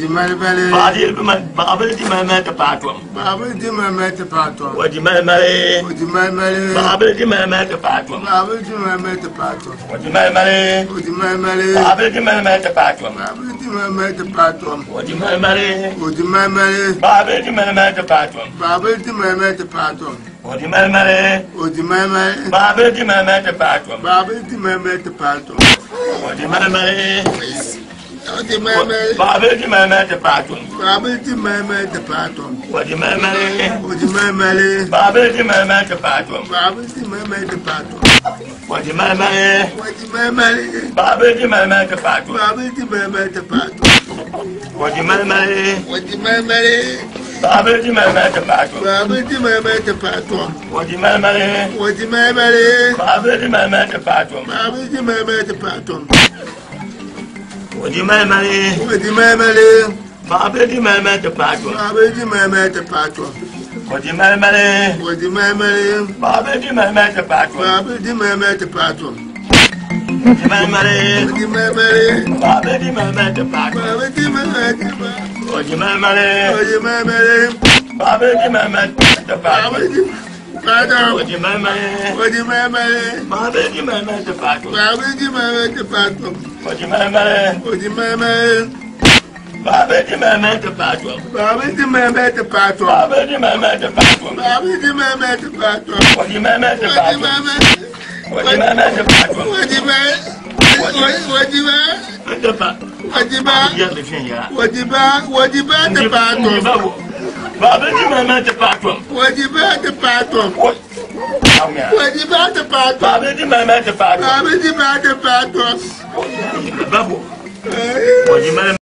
Waji malmale. Baadi bi ma baabili di ma ma ti paatɔm. Babu di mama te pato. Waji malimali. Waji malmale. Baabili di ma ma ti paatɔm. Babu di mama te pato. Waji malimali. Waji malmale. Baabili di ma ma ti paatɔm. Babu di mama te pato. Waji malimali. Waji malmale. Baabili di ma ma ti paatɔm. Babu di mama te pato. Waji malimali. Waji malmale. Baabili di ma ma ti paatɔm. Babu di mama te pato. Waji malimali. Malmale. Baabili di ma ma ti paatɔm. Babu di mama te pato. Waji malimali. Waji malmale. Baabili di ma ti paatɔm. Babu di mama te pato. Waji malimali. Waji malmale. Baabili di ma ma ti paatɔm. Babu di mama te pato. Waji malimali. Waji malmale. Baabili di ma ma ti paatɔm. Babu di mama te pato. Waji malimali. Waji malmale. Baabili di ma ma ti paatɔm. Babu di mama te pato. Waji malimali. Waji malmale. Baabili di ma ma ti paatɔm. Babu di mama te pato. Waji malimali. Waji malmale. Baabili di ma ti paatɔm. Babu di mama te pato. Waji malimali. Waji malmale. Baabili di ma ti paatɔm. Babu di mama te pato. Waji malimali. Waji malmale. Baabili di ma ti Babu paatɔm. di pato. Waji malimali. Waji malmale. Baabili di ma ma ti paatɔm. Babu di mama te pato. Waji malimali. Waji malmale. Baabili di ma ma ti paatɔm. Babu di mama te pato. Baabili di ma ma ti paatɔm. Babu di mama pato. Waji mama Waji paatɔm. mama. Waji mama ti paatɔm. Waji ma. Waji ma. Ti pa. Waji ma. Yɛ ti fi ya. Waji ba. Waji ba te pato. Baabili di ma ma ti paatɔm. Waji ba te pato. Waji ba te pato. Baabili di ma ma ti paatɔm. Babu di ba te pato. Babu. Waji ma